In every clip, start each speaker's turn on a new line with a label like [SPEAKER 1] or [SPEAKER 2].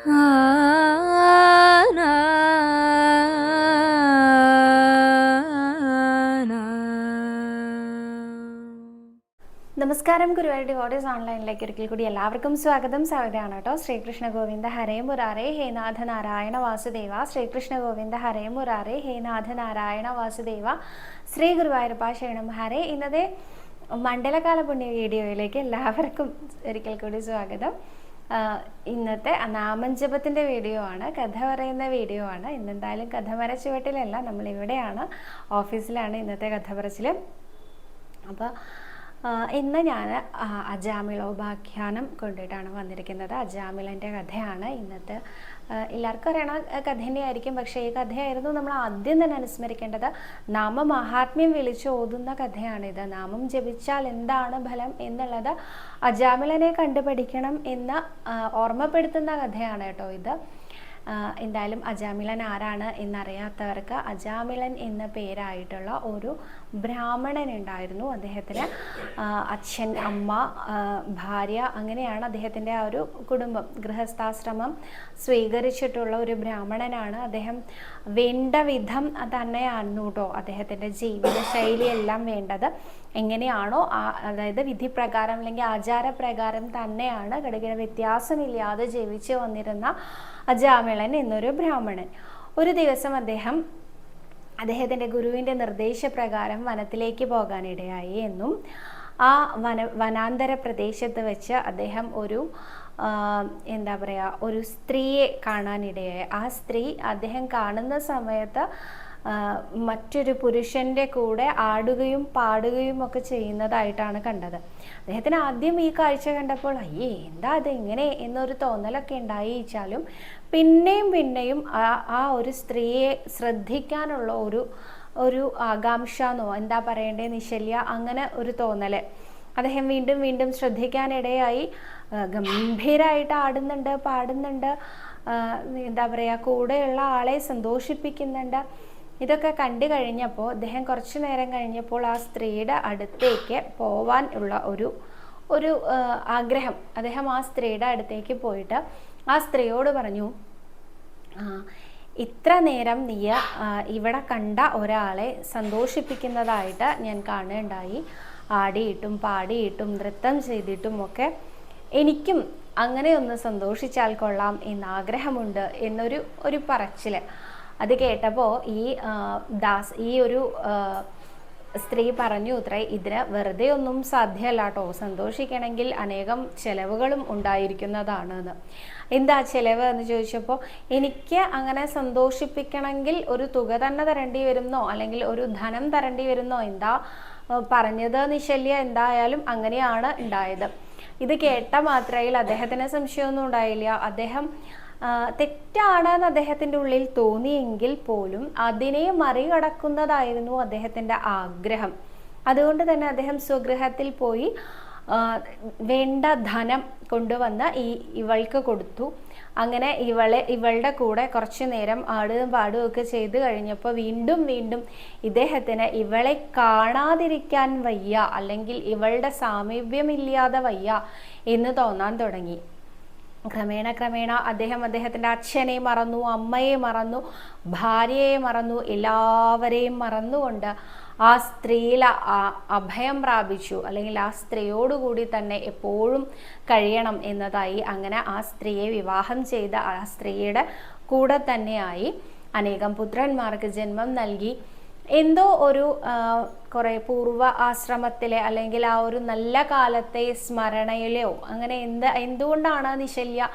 [SPEAKER 1] നമസ്കാരം ഗുരുവായൂർ ഡിവോഡീസ് ഓൺലൈനിലേക്ക് ഒരിക്കൽ കൂടി എല്ലാവർക്കും സ്വാഗതം. സ്വാഗതമാണ് കേട്ടോ. ശ്രീകൃഷ്ണ ഗോവിന്ദ ഹരേ മുരാരേ ഹേ നാഥ നാരായണ വാസുദേവ. ശ്രീകൃഷ്ണ ഗോവിന്ദ ഹരേ മുരാരേ ഹേ നാഥ നാരായണ വാസുദേവ. ശ്രീ ഗുരുവായൂരപ്പ ഹരേ. ഇന്നത്തെ മണ്ഡലകാല പുണ്യ വീഡിയോയിലേക്ക് എല്ലാവർക്കും ഒരിക്കൽ കൂടി സ്വാഗതം. ഇന്നത്തെ നാമഞ്ജപത്തിന്റെ വീഡിയോ ആണ് കഥ പറയുന്ന വീഡിയോ ആണ്. ഇന്നെന്തായാലും കഥ മരച്ചുവട്ടിലല്ല നമ്മൾ ഇവിടെയാണ് ഓഫീസിലാണ് ഇന്നത്തെ കഥ പറച്ചിൽ അപ്പോൾ ഇന്ന് ഞാൻ അജാമിളോപാഖ്യാനം കൊണ്ടിട്ടാണ് വന്നിരിക്കുന്നത്. അജാമിളന്റെ കഥയാണ് ഇന്നത്തെ എല്ലാവർക്കും അറിയണ കഥ തന്നെയായിരിക്കും. പക്ഷേ ഈ കഥയായിരുന്നു നമ്മൾ ആദ്യം തന്നെ അനുസ്മരിക്കേണ്ടത്. നാമ മഹാത്മ്യം വിളിച്ച് ഓതുന്ന കഥയാണിത്. നാമം ജപിച്ചാൽ എന്താണ് ഫലം എന്നുള്ളത് അജാമിളനെ കണ്ടുപഠിക്കണം എന്ന് ഓർമ്മപ്പെടുത്തുന്ന കഥയാണ് കേട്ടോ ഇത്. എന്തായാലും അജാമിളൻ ആരാണ് എന്നറിയാത്തവർക്ക് അജാമിളൻ എന്ന പേരായിട്ടുള്ള ഒരു ബ്രാഹ്മണൻ ഉണ്ടായിരുന്നു അദ്ദേഹത്തിന് അച്ഛൻ അമ്മ ഭാര്യ അങ്ങനെയാണ് അദ്ദേഹത്തിന്റെ ആ ഒരു കുടുംബം. ഗൃഹസ്ഥാശ്രമം സ്വീകരിച്ചിട്ടുള്ള ഒരു ബ്രാഹ്മണനാണ് അദ്ദേഹം. വേണ്ട വിധം തന്നെയായിരുന്നു കേട്ടോ അദ്ദേഹത്തിന്റെ ജീവിത ശൈലിയെല്ലാം വേണ്ടത്. എങ്ങനെയാണോ അതായത് വിധിപ്രകാരം അല്ലെങ്കിൽ ആചാരപ്രകാരം തന്നെയാണ് കിടക്കുന്ന വ്യത്യാസമില്ലാതെ ജീവിച്ചു വന്നിരുന്ന അജാമിളൻ എന്നൊരു ബ്രാഹ്മണൻ. ഒരു ദിവസം അദ്ദേഹം അദ്ദേഹത്തിന്റെ ഗുരുവിന്റെ നിർദ്ദേശപ്രകാരം വനത്തിലേക്ക് പോകാനിടയായി എന്നും ആ വന വനാന്തര പ്രദേശത്ത് വെച്ച് അദ്ദേഹം ഒരു എന്താ പറയുക ഒരു സ്ത്രീയെ കാണാനിടയായി. ആ സ്ത്രീ അദ്ദേഹം കാണുന്ന സമയത്ത് മറ്റൊരു പുരുഷന്റെ കൂടെ ആടുകയും പാടുകയും ഒക്കെ ചെയ്യുന്നതായിട്ടാണ് കണ്ടത്. അദ്ദേഹത്തിന് ആദ്യം ഈ കാഴ്ച കണ്ടപ്പോൾ അയ്യേ എന്താ അത് എങ്ങനെ എന്നൊരു തോന്നലൊക്കെ ഉണ്ടായിച്ചാലും പിന്നെയും പിന്നെയും ആ ഒരു സ്ത്രീയെ ശ്രദ്ധിക്കാനുള്ള ഒരു ഒരു ആകാംക്ഷ എന്നോ എന്താ പറയണ്ടേ നിശല്യ അങ്ങനെ ഒരു തോന്നൽ. അദ്ദേഹം വീണ്ടും വീണ്ടും ശ്രദ്ധിക്കാനിടയായി. ഗംഭീരമായിട്ട് ആടുന്നുണ്ട് പാടുന്നുണ്ട്. എന്താ പറയുക കൂടെയുള്ള ആളെ സന്തോഷിപ്പിക്കുന്നുണ്ട്. ഇതൊക്കെ കണ്ടു കഴിഞ്ഞപ്പോൾ അദ്ദേഹം കുറച്ചു നേരം കഴിഞ്ഞപ്പോൾ ആ സ്ത്രീയുടെ അടുത്തേക്ക് പോവാൻ ഉള്ള ഒരു ഒരു ആഗ്രഹം അദ്ദേഹം ആ സ്ത്രീയുടെ അടുത്തേക്ക് പോയിട്ട് ആ സ്ത്രീയോട് പറഞ്ഞു ഇത്ര നേരം നീ ഇവിടെ കണ്ട ഒരാളെ സന്തോഷിപ്പിക്കുന്നതായിട്ട് ഞാൻ കാണുകയുണ്ടായി ആടിയിട്ടും പാടിയിട്ടും നൃത്തം ചെയ്തിട്ടും ഒക്കെ എനിക്കും അങ്ങനെ ഒന്ന് സന്തോഷിച്ചാൽ കൊള്ളാം എന്ന് ആഗ്രഹമുണ്ട് എന്നൊരു ഒരു പറച്ചിൽ അത് കേട്ടപ്പോൾ ഈ ദാസ് ഈ ഒരു സ്ത്രീ പറഞ്ഞു ഇത്രേ ഇതിന് വെറുതെ ഒന്നും സാധ്യമല്ല കേട്ടോ സന്തോഷിക്കണമെങ്കിൽ അനേകം ചെലവുകളും ഉണ്ടായിരിക്കുന്നതാണ് എന്ന് എന്താ ചെലവ് എന്ന് ചോദിച്ചപ്പോൾ എനിക്ക് അങ്ങനെ സന്തോഷിപ്പിക്കണമെങ്കിൽ ഒരു തുക തന്നെ തരേണ്ടി വരുന്നോ? അല്ലെങ്കിൽ ഒരു ധനം തരേണ്ടി വരുന്നോ? എന്താ പറഞ്ഞത് നിശല്യ? എന്തായാലും അങ്ങനെയാണ് ഉണ്ടായത്. ഇത് കേട്ട മാത്രയിൽ അദ്ദേഹത്തിന് സംശയമൊന്നും ഉണ്ടായില്ല. അദ്ദേഹം തെറ്റാണെന്ന് അദ്ദേഹത്തിന്റെ ഉള്ളിൽ തോന്നിയെങ്കിൽ പോലും അതിനെ മറികടക്കുന്നതായിരുന്നു അദ്ദേഹത്തിന്റെ ആഗ്രഹം. അതുകൊണ്ട് തന്നെ അദ്ദേഹം സ്വഗൃഹത്തിൽ പോയി വേണ്ട ധനം കൊണ്ടുവന്ന് ഈ ഇവൾക്ക് കൊടുത്തു. അങ്ങനെ ഇവളെ ഇവളുടെ കൂടെ കുറച്ചു നേരം ആടുകയും ഒക്കെ ചെയ്തു കഴിഞ്ഞപ്പോൾ വീണ്ടും വീണ്ടും ഇദ്ദേഹത്തിന് ഇവളെ കാണാതിരിക്കാൻ വയ്യ അല്ലെങ്കിൽ ഇവളുടെ സാമീപ്യമില്ലാതെ വയ്യ എന്ന് തോന്നാൻ തുടങ്ങി. ക്രമേണ ക്രമേണ അദ്ദേഹം അദ്ദേഹത്തിന്റെ അച്ഛനെ മറന്നു അമ്മയെ മറന്നു ഭാര്യയെ മറന്നു എല്ലാവരെയും മറന്നുകൊണ്ട് ആ സ്ത്രീയിൽ അഭയം പ്രാപിച്ചു. അല്ലെങ്കിൽ ആ സ്ത്രീയോടുകൂടി തന്നെ എപ്പോഴും കഴിയണം എന്നതായി അങ്ങനെ ആ സ്ത്രീയെ വിവാഹം ചെയ്ത ആ സ്ത്രീയുടെ കൂടെ തന്നെയായി അനേകം പുത്രന്മാർക്ക് ജന്മം നൽകി. എന്തോ ഒരു കുറെ പൂർവ ആശ്രമത്തിലെ അല്ലെങ്കിൽ ആ ഒരു നല്ല കാലത്തെ സ്മരണയിലെയോ അങ്ങനെ എന്ത് എന്തുകൊണ്ടാണ് നിശല്യ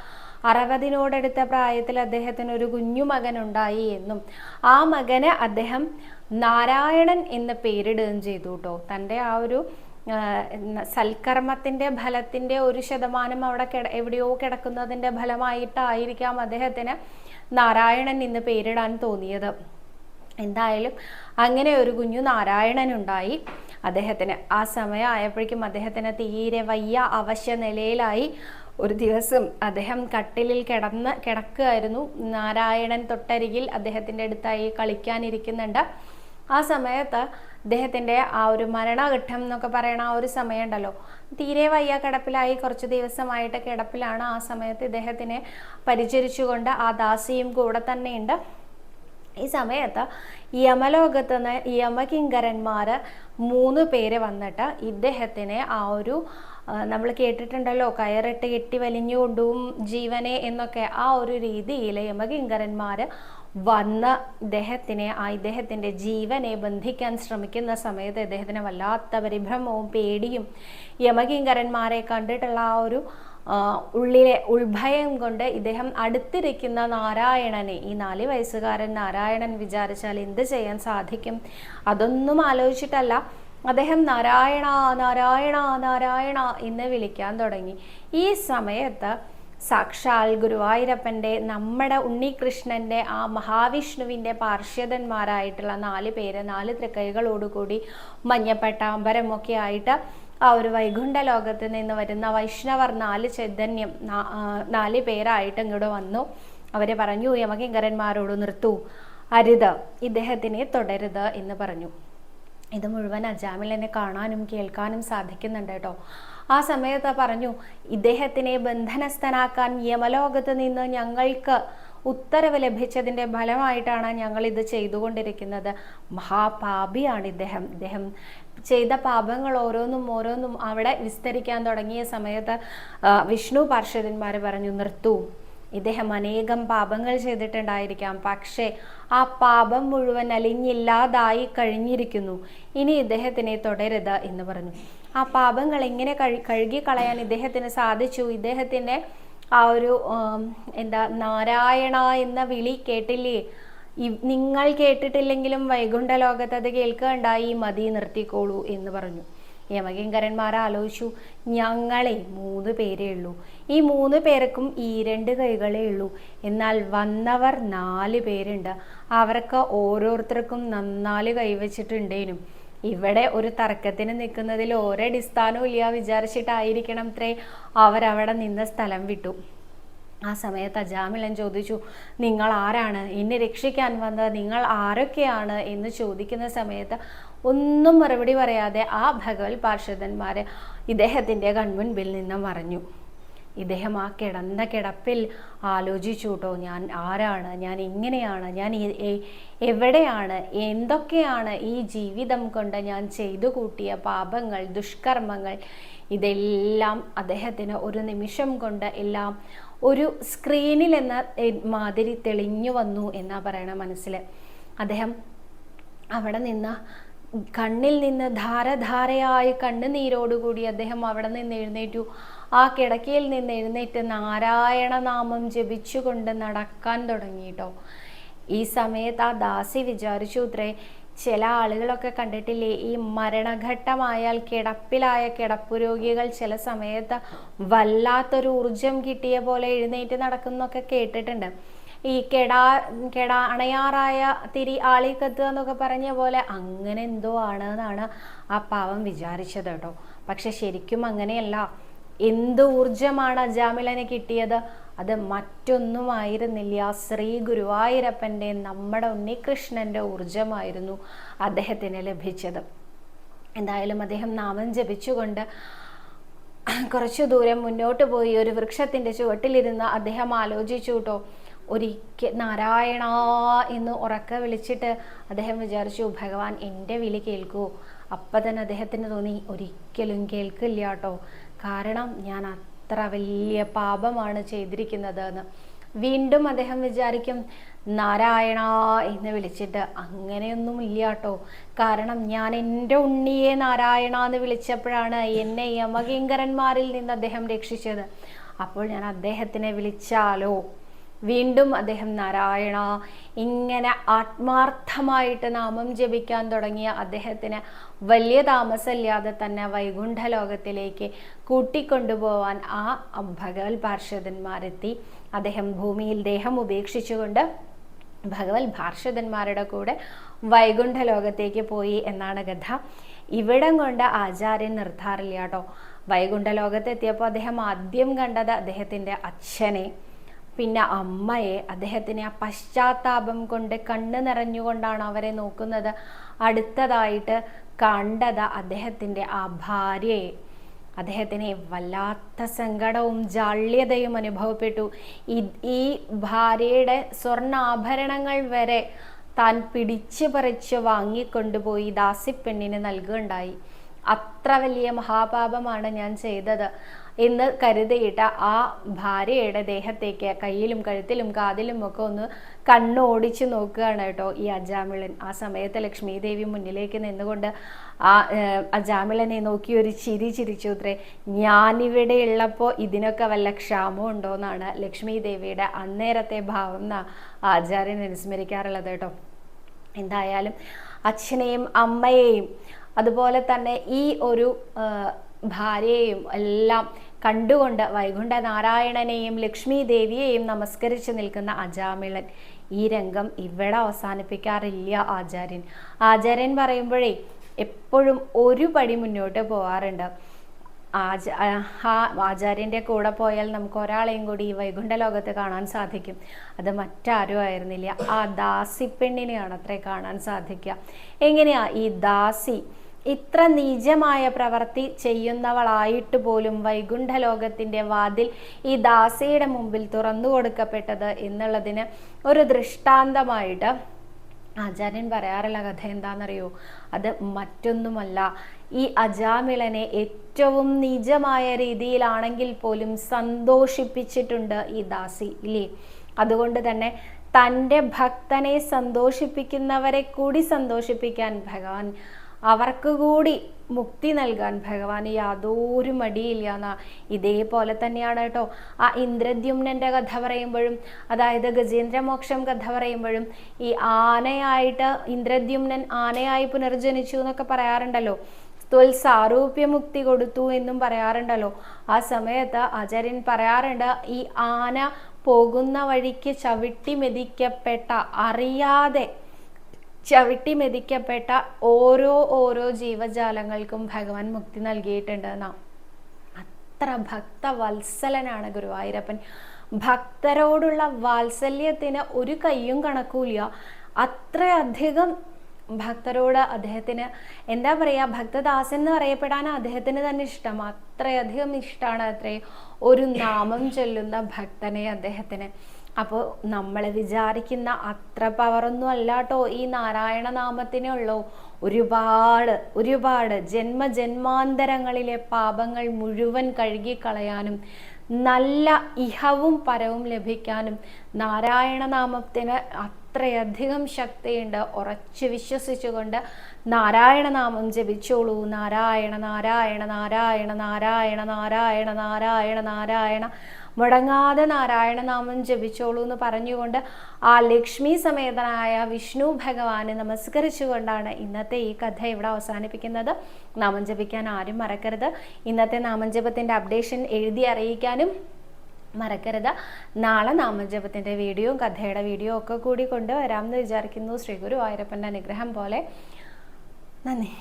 [SPEAKER 1] അറുപതിനോടടുത്ത പ്രായത്തിൽ അദ്ദേഹത്തിന് ഒരു കുഞ്ഞു മകൻ ഉണ്ടായി എന്നും ആ മകന് അദ്ദേഹം നാരായണൻ എന്ന് പേരിടുകയും ചെയ്തു കേട്ടോ തന്റെ ആ ഒരു സൽക്കർമ്മത്തിന്റെ ഫലത്തിന്റെ ഒരു ശതമാനം അവിടെ കിട എവിടെയോ കിടക്കുന്നതിന്റെ ഫലമായിട്ടായിരിക്കാം അദ്ദേഹത്തിന് നാരായണൻ എന്ന് പേരിടാൻ തോന്നിയത്. എന്തായാലും അങ്ങനെ ഒരു കുഞ്ഞു നാരായണനുണ്ടായി. അദ്ദേഹത്തിന് ആ സമയം ആയപ്പോഴേക്കും അദ്ദേഹത്തിന് തീരെ വയ്യ അവശ്യ നിലയിലായി. ഒരു ദിവസം അദ്ദേഹം കട്ടിലിൽ കിടന്ന് കിടക്കുകയായിരുന്നു. നാരായണൻ തൊട്ടരികിൽ അദ്ദേഹത്തിന്റെ അടുത്തായി കളിക്കാനിരിക്കുന്നുണ്ട്. ആ സമയത്ത് അദ്ദേഹത്തിന്റെ ആ ഒരു മരണഘട്ടം എന്നൊക്കെ പറയണ ആ ഒരു സമയമുണ്ടല്ലോ. തീരെ വയ്യ കിടപ്പിലായി കുറച്ച് ദിവസമായിട്ട് കിടപ്പിലാണ് ആ സമയത്ത് ഇദ്ദേഹത്തിനെ പരിചരിച്ചുകൊണ്ട് ആ ദാസിയും കൂടെ തന്നെയുണ്ട്. ഈ സമയത്ത് യമലോകത്ത് നിന്ന് യമകിങ്കരന്മാർ മൂന്ന് പേര് വന്നിട്ട് ഇദ്ദേഹത്തിനെ ആ ഒരു നമ്മൾ കേട്ടിട്ടുണ്ടല്ലോ കയറിട്ട് കെട്ടി വലിഞ്ഞുകൊണ്ടും ജീവനെ എന്നൊക്കെ ആ ഒരു രീതിയിൽ യമകിങ്കരന്മാർ വന്ന് ഇദ്ദേഹത്തിനെ ആ ഇദ്ദേഹത്തിന്റെ ജീവനെ ബന്ധിക്കാൻ ശ്രമിക്കുന്ന സമയത്ത് ഇദ്ദേഹത്തിന് വല്ലാത്ത പരിഭ്രമവും പേടിയും യമകിങ്കരന്മാരെ കണ്ടിട്ടുള്ള ആ ഒരു ഉള്ളിലെ ഉൾഭയം കൊണ്ട് ഇദ്ദേഹം അടുത്തിരിക്കുന്ന നാരായണനെ ഈ നാല് വയസ്സുകാരൻ നാരായണൻ വിചാരിച്ചാൽ എന്ത് ചെയ്യാൻ സാധിക്കും? അതൊന്നും ആലോചിച്ചിട്ടല്ല. അദ്ദേഹം നാരായണ നാരായണ നാരായണ എന്ന് വിളിക്കാൻ തുടങ്ങി. ഈ സമയത്ത് സാക്ഷാൽ ഗുരുവായൂരപ്പന്റെ നമ്മുടെ ഉണ്ണികൃഷ്ണന്റെ ആ മഹാവിഷ്ണുവിന്റെ പാർശ്വതന്മാരായിട്ടുള്ള നാല് പേര് നാല് തൃക്കൈകളോടുകൂടി മഞ്ഞപ്പെട്ട ആയിട്ട് ആ ഒരു വൈകുണ്ഠ ലോകത്ത് നിന്ന് വരുന്ന വൈഷ്ണവർ നാല് ചൈതന്യം നാല് പേരായിട്ട് ഇങ്ങോട്ട് വന്നു. അവർ പറഞ്ഞു യമകിങ്കരന്മാരോട് നിർത്തു അരുത് ഇദ്ദേഹത്തിനെ തുടരുത് എന്ന് പറഞ്ഞു. ഇത് മുഴുവൻ അജാമിൽ എന്നെ കാണാനും കേൾക്കാനും സാധിക്കുന്നുണ്ട് കേട്ടോ. ആ സമയത്ത് പറഞ്ഞു ഇദ്ദേഹത്തിനെ ബന്ധനസ്ഥനാക്കാൻ യമലോകത്ത് നിന്ന് ഞങ്ങൾക്ക് ഉത്തരവ് ലഭിച്ചതിന്റെ ഫലമായിട്ടാണ് ഞങ്ങൾ ഇത് ചെയ്തുകൊണ്ടിരിക്കുന്നത്. മഹാപാപിയാണ് ഇദ്ദേഹം. ഇദ്ദേഹം ചെയ്ത പാപങ്ങൾ ഓരോന്നും ഓരോന്നും അവിടെ വിസ്തരിക്കാൻ തുടങ്ങിയ സമയത്ത് വിഷ്ണു പാർഷദന്മാർ പറഞ്ഞു നിർത്തു. ഇദ്ദേഹം അനേകം പാപങ്ങൾ ചെയ്തിട്ടുണ്ടായിരിക്കാം. പക്ഷേ ആ പാപം മുഴുവൻ അലിഞ്ഞില്ലാതായി കഴിഞ്ഞിരിക്കുന്നു. ഇനി ഇദ്ദേഹത്തിനെ തുടരുത് എന്ന് പറഞ്ഞു. ആ പാപങ്ങൾ എങ്ങനെ കഴുകി കളയാൻ ഇദ്ദേഹത്തിന് സാധിച്ചു? ഇദ്ദേഹത്തിന്റെ ആ ഒരു എന്താ നാരായണ എന്ന വിളി കേട്ടില്ലേ? നിങ്ങൾ കേട്ടിട്ടില്ലെങ്കിലും വൈകുണ്ഠ ലോകത്ത് അത് കേൾക്കുകയുണ്ടായി മതി നിർത്തിക്കോളൂ എന്ന് പറഞ്ഞു. യമകിങ്കരന്മാർ ആലോചിച്ചു ഞങ്ങളെ മൂന്ന് പേരേ ഉള്ളൂ. ഈ മൂന്ന് പേർക്കും ഈ രണ്ട് കൈകളേ ഉള്ളൂ. എന്നാൽ വന്നവർ നാല് പേരുണ്ട്. അവർക്ക് ഓരോരുത്തർക്കും നന്നാൽ കൈവച്ചിട്ടുണ്ടേനും. ഇവിടെ ഒരു തർക്കത്തിന് നിൽക്കുന്നതിൽ ഒരടിസ്ഥാനവും ഇല്ല വിചാരിച്ചിട്ടായിരിക്കണം അത്രേ അവരവിടെ നിന്ന സ്ഥലം വിട്ടു. ആ സമയത്ത് അജാമിളൻ ചോദിച്ചു നിങ്ങൾ ആരാണ്? എന്നെ രക്ഷിക്കാൻ വന്നത്? നിങ്ങൾ ആരൊക്കെയാണ്? എന്ന് ചോദിക്കുന്ന സമയത്ത് ഒന്നും മറുപടി പറയാതെ ആ ഭഗവത് പാർഷദന്മാരെ ഇദ്ദേഹത്തിന്റെ കൺമുൻപിൽ നിന്ന് മറഞ്ഞു. ഇദ്ദേഹം ആ കിടന്ന കിടപ്പിൽ ആലോചിച്ചു കേട്ടോ. ഞാൻ ആരാണ്? ഞാൻ എങ്ങനെയാണ് ഞാൻ എവിടെയാണ്? എന്തൊക്കെയാണ് ഈ ജീവിതം കൊണ്ട് ഞാൻ ചെയ്തു കൂട്ടിയ പാപങ്ങൾ ദുഷ്കർമ്മങ്ങൾ? ഇതെല്ലാം അദ്ദേഹത്തിന് ഒരു നിമിഷം കൊണ്ട് എല്ലാം ഒരു സ്ക്രീനിൽ എന്ന മാതിരി തെളിഞ്ഞു വന്നു എന്നാ പറയണ മനസ്സിൽ അദ്ദേഹം അവിടെ നിന്ന് കണ്ണിൽ നിന്ന് ധാരധാരയായി കണ്ണുനീരോടുകൂടി അദ്ദേഹം അവിടെ നിന്ന് എഴുന്നേറ്റു. ആ കിടക്കയിൽ നിന്ന് എഴുന്നേറ്റ് നാരായണ നാമം ജപിച്ചുകൊണ്ട് നടക്കാൻ തുടങ്ങിയിട്ടോ. ഈ സമയത്ത് ആ ദാസി വിചാരിച്ചു ഉത്രേ ചില ആളുകളൊക്കെ കണ്ടിട്ടില്ലേ ഈ മരണഘട്ടമായാൽ കിടപ്പിലായ കിടപ്പു രോഗികൾ ചില സമയത്ത് വല്ലാത്തൊരു ഊർജം കിട്ടിയ പോലെ എഴുന്നേറ്റ് നടക്കുന്നൊക്കെ കേട്ടിട്ടുണ്ട്. ഈ കെടാ കെടാ അണയാറായ തിരി ആളി കത്തുക എന്നൊക്കെ പറഞ്ഞ പോലെ അങ്ങനെ എന്തോ ആണ് എന്നാണ് ആ പാവം വിചാരിച്ചത് കേട്ടോ. പക്ഷെ ശരിക്കും അങ്ങനെയല്ല. എന്ത് ഊർജമാണ് അജാമിലന് കിട്ടിയത്? അത് മറ്റൊന്നുമായിരുന്നില്ല. ശ്രീ ഗുരുവായൂരപ്പന്റെ നമ്മുടെ ഉണ്ണികൃഷ്ണന്റെ ഊർജമായിരുന്നു അദ്ദേഹത്തിന് ലഭിച്ചത്. എന്തായാലും അദ്ദേഹം നാമം ജപിച്ചുകൊണ്ട് കുറച്ചു ദൂരം മുന്നോട്ട് പോയി. ഒരു വൃക്ഷത്തിന്റെ ചുവട്ടിലിരുന്ന് അദ്ദേഹം ആലോചിച്ചു കേട്ടോ. ഒരിക്കൽ നാരായണ എന്ന് ഉറക്ക വിളിച്ചിട്ട് അദ്ദേഹം വിചാരിച്ചു ഭഗവാൻ എന്റെ വിളി കേൾക്കൂ. അപ്പം തന്നെ അദ്ദേഹത്തിന് തോന്നി ഒരിക്കലും കേൾക്കില്ല കേട്ടോ. കാരണം ഞാൻ അത്ര വലിയ പാപമാണ് ചെയ്തിരിക്കുന്നത് എന്ന് വീണ്ടും അദ്ദേഹം വിചാരിക്കും നാരായണ എന്ന് വിളിച്ചിട്ട് അങ്ങനെയൊന്നും ഇല്ല കേട്ടോ. കാരണം ഞാൻ എന്റെ ഉണ്ണിയെ നാരായണ എന്ന് വിളിച്ചപ്പോഴാണ് എന്നെ യമകിങ്കരന്മാരിൽ നിന്ന് അദ്ദേഹം രക്ഷിച്ചത്. അപ്പോൾ ഞാൻ അദ്ദേഹത്തിനെ വിളിച്ചാലോ? വീണ്ടും അദ്ദേഹം നാരായണ ഇങ്ങനെ ആത്മാർത്ഥമായിട്ട് നാമം ജപിക്കാൻ തുടങ്ങിയ അദ്ദേഹത്തിന് വലിയ താമസമില്ലാതെ തന്നെ വൈകുണ്ഠ ലോകത്തിലേക്ക് കൂട്ടിക്കൊണ്ടുപോവാൻ ആ ഭഗവത് പാർഷദന്മാരെത്തി. അദ്ദേഹം ഭൂമിയിൽ ദേഹം ഉപേക്ഷിച്ചുകൊണ്ട് ഭഗവത് ഭാർഷദന്മാരുടെ കൂടെ വൈകുണ്ഠ ലോകത്തേക്ക് പോയി എന്നാണ് കഥ. ഇവിടം കൊണ്ട് ആചാര്യൻ നിർത്താറില്ല കേട്ടോ. വൈകുണ്ഠ ലോകത്തെത്തിയപ്പോൾ അദ്ദേഹം ആദ്യം കണ്ടത് അദ്ദേഹത്തിന്റെ അച്ഛനെ. പിന്നെ അമ്മയെ അദ്ദേഹത്തിന് ആ പശ്ചാത്താപം കൊണ്ട് കണ്ണ് നിറഞ്ഞുകൊണ്ടാണ് അവരെ നോക്കുന്നത്. അടുത്തതായിട്ട് കണ്ടത് അദ്ദേഹത്തിന്റെ ആ ഭാര്യയെ. അദ്ദേഹത്തിന് വല്ലാത്ത സങ്കടവും ജാള്യതയും അനുഭവപ്പെട്ടു. ഈ ഭാര്യയുടെ സ്വർണാഭരണങ്ങൾ വരെ താൻ പിടിച്ചു പറിച്ച് വാങ്ങിക്കൊണ്ടുപോയി ദാസിപ്പെണ്ണിന് നൽകുകയുണ്ടായി. അത്ര വലിയ മഹാപാപമാണ് ഞാൻ ചെയ്തത്. എന്ന് കരുതിയിട്ട് ആ ഭാര്യയുടെ ദേഹത്തേക്ക് കയ്യിലും കഴുത്തിലും കാതിലും ഒക്കെ ഒന്ന് കണ്ണോടിച്ച് നോക്കുകയാണ് കേട്ടോ ഈ അജാമിളൻ. ആ സമയത്ത് ലക്ഷ്മി ദേവി മുന്നിലേക്ക് നിന്നുകൊണ്ട് ആ അജാമിളനെ നോക്കി ഒരു ചിരി ചിരിച്ചു അത്രേ ഞാനിവിടെ ഉള്ളപ്പോൾ ഇതിനൊക്കെ വല്ല ക്ഷാമം ഉണ്ടോ എന്നാണ് ലക്ഷ്മി ദേവിയുടെ അന്നേരത്തെ ഭാവം എന്നാ ആചാര്യൻ അനുസ്മരിക്കാറുള്ളത് കേട്ടോ. എന്തായാലും അച്ഛനെയും അമ്മയെയും അതുപോലെ തന്നെ ഈ ഒരു ഭാര്യയെയും എല്ലാം കണ്ടുകൊണ്ട് വൈകുണ്ഠ നാരായണനെയും ലക്ഷ്മി ദേവിയെയും നമസ്കരിച്ച് നിൽക്കുന്ന അജാമിളൻ ഈ രംഗം ഇവിടെ അവസാനിപ്പിക്കാറില്ല ആചാര്യൻ. ആചാര്യൻ പറയുമ്പോഴേ എപ്പോഴും ഒരു പടി മുന്നോട്ട് പോകാറുണ്ട് ആച ആചാര്യന്റെ കൂടെ പോയാൽ നമുക്ക് ഒരാളെയും കൂടി ഈ വൈകുണ്ഠ ലോകത്ത് കാണാൻ സാധിക്കും. അത് മറ്റാരും ആയിരുന്നില്ല. ആ ദാസിപ്പെണ്ണിനെയാണ് അത്രേ കാണാൻ സാധിക്കുക. എങ്ങനെയാ ഈ ദാസി ഇത്ര നീചമായ പ്രവൃത്തി ചെയ്യുന്നവളായിട്ട് പോലും വൈകുണ്ഠ ലോകത്തിന്റെ വാതിൽ ഈ ദാസിയുടെ മുമ്പിൽ തുറന്നു കൊടുക്കപ്പെട്ടത് എന്നുള്ളതിന് ഒരു ദൃഷ്ടാന്തമായിട്ട് ആചാര്യൻ പറയാറുള്ള കഥ എന്താണെന്നറിയോ? അത് മറ്റൊന്നുമല്ല. ഈ അജാമിളനെ ഏറ്റവും നീചമായ രീതിയിലാണെങ്കിൽ പോലും സന്തോഷിപ്പിച്ചിട്ടുണ്ട് ഈ ദാസി ഇല്ലേ? അതുകൊണ്ട് തന്നെ തന്റെ ഭക്തനെ സന്തോഷിപ്പിക്കുന്നവരെ കൂടി സന്തോഷിപ്പിക്കാൻ ഭഗവാൻ അവർക്ക് കൂടി മുക്തി നൽകാൻ ഭഗവാന് യാതൊരു മടിയില്ല എന്നാ ഇതേപോലെ തന്നെയാണ് കേട്ടോ. ആ ഇന്ദ്രദ്യുമ്നന്റെ കഥ പറയുമ്പോഴും അതായത് ഗജേന്ദ്രമോക്ഷം കഥ പറയുമ്പോഴും ഈ ആനയായിട്ട് ഇന്ദ്രദ്യുമ്നൻ ആനയായി പുനർജനിച്ചു എന്നൊക്കെ പറയാറുണ്ടല്ലോ. ത്വൽ സാരൂപ്യമുക്തി കൊടുത്തു എന്നും പറയാറുണ്ടല്ലോ. ആ സമയത്ത് ആചാര്യൻ പറയാറുണ്ട് ഈ ആന പോകുന്ന വഴിക്ക് ചവിട്ടി മെതിക്കപ്പെട്ട അറിയാതെ ചവിട്ടി മെതിക്കപ്പെട്ട ഓരോ ഓരോ ജീവജാലങ്ങൾക്കും ഭഗവാൻ മുക്തി നൽകിയിട്ടുണ്ട് നാം അത്ര ഭക്തവത്സലനാണ് ഗുരുവായൂരപ്പൻ. ഭക്തരോടുള്ള വാത്സല്യത്തിന് ഒരു കയ്യും കണക്കൂല അത്രയധികം ഭക്തരോട് അദ്ദേഹത്തിന് എന്താ പറയുക ഭക്തദാസൻ എന്ന് പറയപ്പെടാൻ അദ്ദേഹത്തിന് തന്നെ ഇഷ്ടം. അത്രയധികം ഇഷ്ടമാണ് അത്രേ ഒരു നാമം ചൊല്ലുന്ന ഭക്തനെ അദ്ദേഹത്തിന്. അപ്പോൾ നമ്മൾ വിചാരിക്കുന്ന അത്ര പവറൊന്നും അല്ല കേട്ടോ ഈ നാരായണ നാമത്തിനേ ഉള്ളൂ. ഒരുപാട് ഒരുപാട് ജന്മജന്മാന്തരങ്ങളിലെ പാപങ്ങൾ മുഴുവൻ കഴുകിക്കളയാനും നല്ല ഇഹവും പരവും ലഭിക്കാനും നാരായണ നാമത്തിന് അത്രയധികം ശക്തിയുണ്ട്. ഉറച്ചു വിശ്വസിച്ചുകൊണ്ട് നാരായണ നാമം ജപിച്ചോളൂ. നാരായണ നാരായണ നാരായണ നാരായണ നാരായണ നാരായണ നാരായണ മുടങ്ങാതെ നാരായണ നാമം ജപിച്ചോളൂ എന്ന് പറഞ്ഞുകൊണ്ട് ആ ലക്ഷ്മി സമേതനായ വിഷ്ണു ഭഗവാനെ നമസ്കരിച്ചുകൊണ്ടാണ് ഇന്നത്തെ ഈ കഥ ഇവിടെ അവസാനിപ്പിക്കുന്നത്. നാമം ജപിക്കാൻ ആരും മറക്കരുത്. ഇന്നത്തെ നാമജപത്തിന്റെ അപ്ഡേഷൻ എഴുതി അറിയിക്കാനും മറക്കരുത്. നാളെ നാമജപത്തിന്റെ വീഡിയോയും കഥയുടെ വീഡിയോ ഒക്കെ കൂടി കൊണ്ടുവരാമെന്ന് വിചാരിക്കുന്നു. ശ്രീ ഗുരു ആയിരപ്പന്റെ അനുഗ്രഹം പോലെ. നന്ദി.